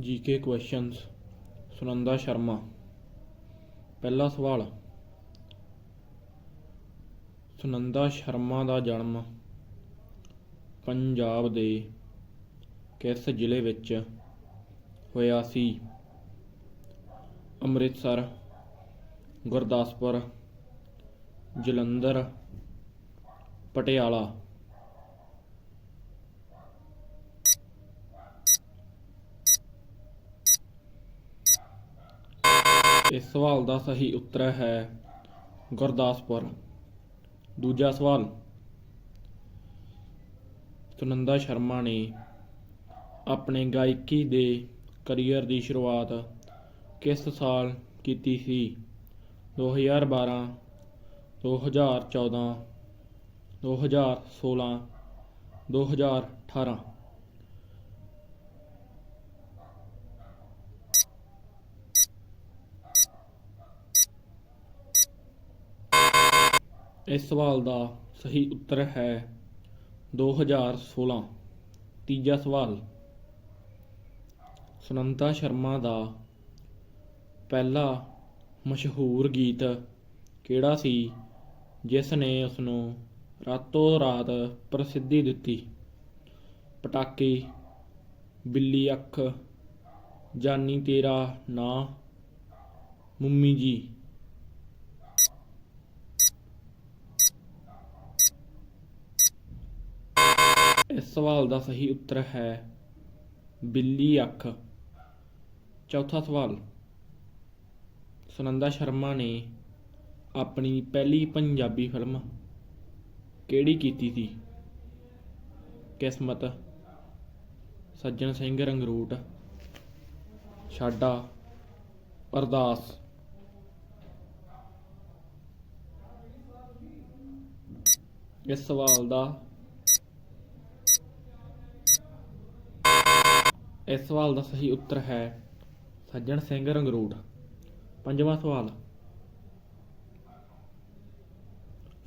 GK questions Sunanda Sharma. ਪਹਿਲਾ ਸਵਾਲ, ਸੁਨੰਦਾ ਸ਼ਰਮਾ ਦਾ ਜਨਮ ਪੰਜਾਬ ਦੇ ਕਿਸ ਜ਼ਿਲ੍ਹੇ ਵਿੱਚ ਹੋਇਆ ਸੀ? ਅੰਮ੍ਰਿਤਸਰ, ਗੁਰਦਾਸਪੁਰ, ਜਲੰਧਰ, ਪਟਿਆਲਾ। ਇਸ ਸਵਾਲ ਦਾ ਸਹੀ ਉੱਤਰ ਹੈ ਗੁਰਦਾਸਪੁਰ। ਦੂਜਾ ਸਵਾਲ, ਸੁਨੰਦਾ ਸ਼ਰਮਾ ਨੇ ਆਪਣੇ ਗਾਇਕੀ ਦੇ ਕਰੀਅਰ ਦੀ ਸ਼ੁਰੂਆਤ ਕਿਸ ਸਾਲ ਕੀਤੀ ਸੀ? 2012 2014 2016 2018 ਇਸ ਸਵਾਲ ਦਾ ਸਹੀ ਉੱਤਰ ਹੈ 2016 ਤੀਜਾ ਸਵਾਲ, ਸੁਨੰਤਾ ਸ਼ਰਮਾ ਦਾ ਪਹਿਲਾ ਮਸ਼ਹੂਰ ਗੀਤ ਕਿਹੜਾ ਸੀ, ਜਿਸ ਨੇ ਉਸ ਨੂੰ ਰਾਤੋਂ ਰਾਤ ਪ੍ਰਸਿੱਧੀ ਦਿੱਤੀ? ਪਟਾਕੇ, ਬਿੱਲੀ ਅੱਖ, ਜਾਨੀ ਤੇਰਾ ਨਾਂ, ਮੰਮੀ ਜੀ। ਇਸ ਸਵਾਲ ਦਾ ਸਹੀ ਉੱਤਰ ਹੈ ਬਿੱਲੀ ਅੱਖ। ਚੌਥਾ ਸਵਾਲ, ਸੁਨੰਦਾ ਸ਼ਰਮਾ ਨੇ ਆਪਣੀ ਪਹਿਲੀ ਪੰਜਾਬੀ ਫਿਲਮ ਕਿਹੜੀ ਕੀਤੀ ਸੀ? ਕਿਸਮਤ, ਸੱਜਣ ਸਿੰਘ ਰੰਗਰੂਟ ਛਾਡਾ ਅਰਦਾਸ। ਇਸ ਸਵਾਲ ਦਾ ਇਸ ਸਵਾਲ ਦਾ ਸਹੀ ਉੱਤਰ ਹੈ ਸੱਜਣ ਸਿੰਘ ਰੰਗਰੂਟ ਪੰਜਵਾਂ ਸਵਾਲ।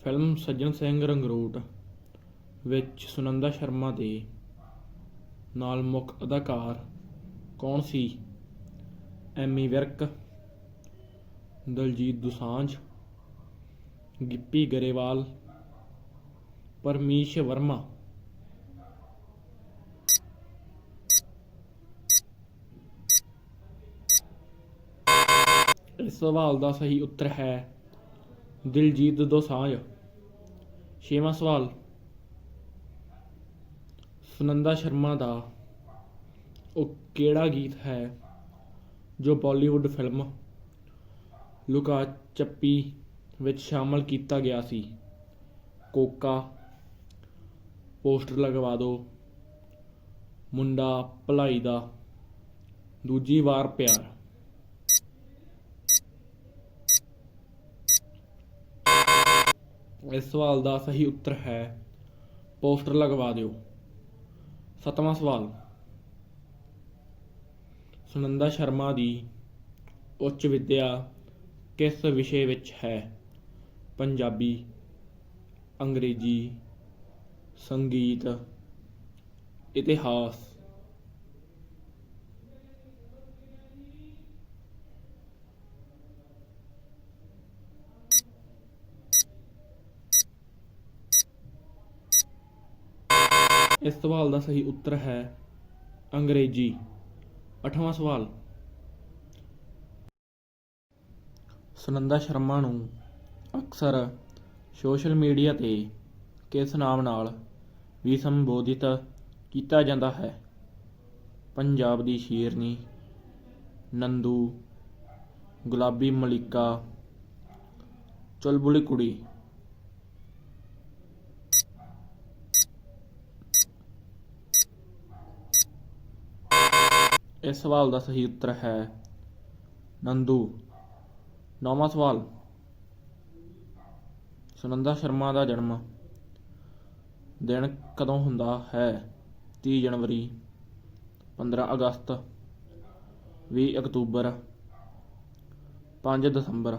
ਫਿਲਮ ਸੱਜਣ ਸਿੰਘ ਰੰਗਰੂਟ ਵਿੱਚ ਸੁਨੰਦਾ ਸ਼ਰਮਾ ਦੇ ਨਾਲ ਮੁੱਖ ਅਦਾਕਾਰ ਕੌਣ ਸੀ? ਐਮੀ ਵਿਰਕ, ਦਲਜੀਤ ਦੁਸਾਂਝ, ਗਿੱਪੀ ਗਰੇਵਾਲ, ਪਰਮੀਸ਼ ਵਰਮਾ। ਇਸ ਸਵਾਲ ਦਾ ਸਹੀ ਉੱਤਰ ਹੈ ਦਿਲਜੀਤ ਦੋਸਾਂਝ। ਛੇਵਾਂ ਸਵਾਲ। ਸੁਨੰਦਾ ਸ਼ਰਮਾ ਦਾ ਉਹ ਕਿਹੜਾ ਗੀਤ ਹੈ ਜੋ ਬਾਲੀਵੁੱਡ ਫਿਲਮ ਲੁਕਾ ਚੱਪੀ ਵਿੱਚ ਸ਼ਾਮਲ ਕੀਤਾ ਗਿਆ ਸੀ? ਕੋਕਾ, ਪੋਸਟਰ ਲਗਵਾ ਦਿਓ ਮੁੰਡਾ ਭਲਾਈ ਦਾ। ਦੂਜੀ ਵਾਰ ਪਿਆਰ। ਇਸ ਸਵਾਲ ਦਾ ਸਹੀ ਉੱਤਰ ਹੈ। ਪੋਸਟਰ ਲਗਵਾ ਦਿਓ। ਸਤਵਾਂ ਸਵਾਲ। ਸੁਨੰਦਾ ਸ਼ਰਮਾ ਦੀ ਉੱਚ ਵਿੱਦਿਆ ਕਿਸ ਵਿਸ਼ੇ ਵਿੱਚ ਹੈ? ਪੰਜਾਬੀ, ਅੰਗਰੇਜ਼ੀ, ਸੰਗੀਤ, ਇਤਿਹਾਸ। ਇਸ ਸਵਾਲ ਦਾ ਸਹੀ ਉੱਤਰ ਹੈ ਅੰਗਰੇਜ਼ੀ। ਅਠਵਾਂ ਸਵਾਲ। ਸੁਨੰਦਾ ਸ਼ਰਮਾ ਨੂੰ ਅਕਸਰ ਸੋਸ਼ਲ ਮੀਡੀਆ ਤੇ ਕਿਸ ਨਾਮ ਨਾਲ ਵੀ ਸੰਬੋਧਿਤ ਕੀਤਾ ਜਾਂਦਾ ਹੈ? ਪੰਜਾਬ ਦੀ ਸ਼ੇਰਨੀ, ਨੰਦੂ, ਗੁਲਾਬੀ ਮਲਿਕਾ, ਚੁਲਬੁਲੀ ਕੁੜੀ। ਇਸ ਸਵਾਲ ਦਾ ਸਹੀ ਉੱਤਰ ਹੈ ਨੰਦੂ। ਨੌਵਾਂ ਸਵਾਲ। ਸੁਨੰਦਾ ਸ਼ਰਮਾ ਦਾ ਜਨਮ ਦਿਨ ਕਦੋਂ ਹੁੰਦਾ ਹੈ? 30 ਜਨਵਰੀ 15 ਅਗਸਤ 20 ਅਕਤੂਬਰ 5 ਦਸੰਬਰ।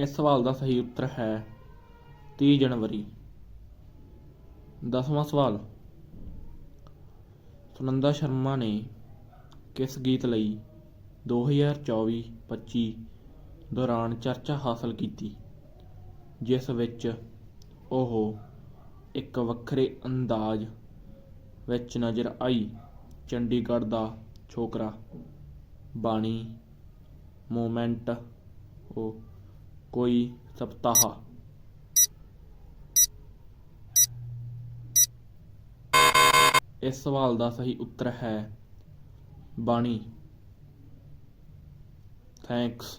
ਇਸ ਸਵਾਲ ਦਾ ਸਹੀ ਉੱਤਰ ਹੈ 30 ਜਨਵਰੀ। ਦਸਵਾਂ ਸਵਾਲ। ਸੁਨੰਦਾ ਸ਼ਰਮਾ ਨੇ ਕਿਸ ਗੀਤ ਲਈ 2024-25 ਦੌਰਾਨ ਚਰਚਾ ਹਾਸਲ ਕੀਤੀ, ਜਿਸ ਵਿੱਚ ਉਹ ਇੱਕ ਵੱਖਰੇ ਅੰਦਾਜ਼ ਵਿੱਚ ਨਜ਼ਰ ਆਈ, ਚੰਡੀਗੜ੍ਹ ਦਾ ਛੋਕਰਾ ਬਾਣੀ ਮੂਮੈਂਟ, ਉਹ ਕੋਈ ਸਪਤਾਹ। ਇਸ ਸਵਾਲ ਦਾ ਸਹੀ ਉੱਤਰ ਹੈ ਬਾਣੀ। ਥੈਂਕਸ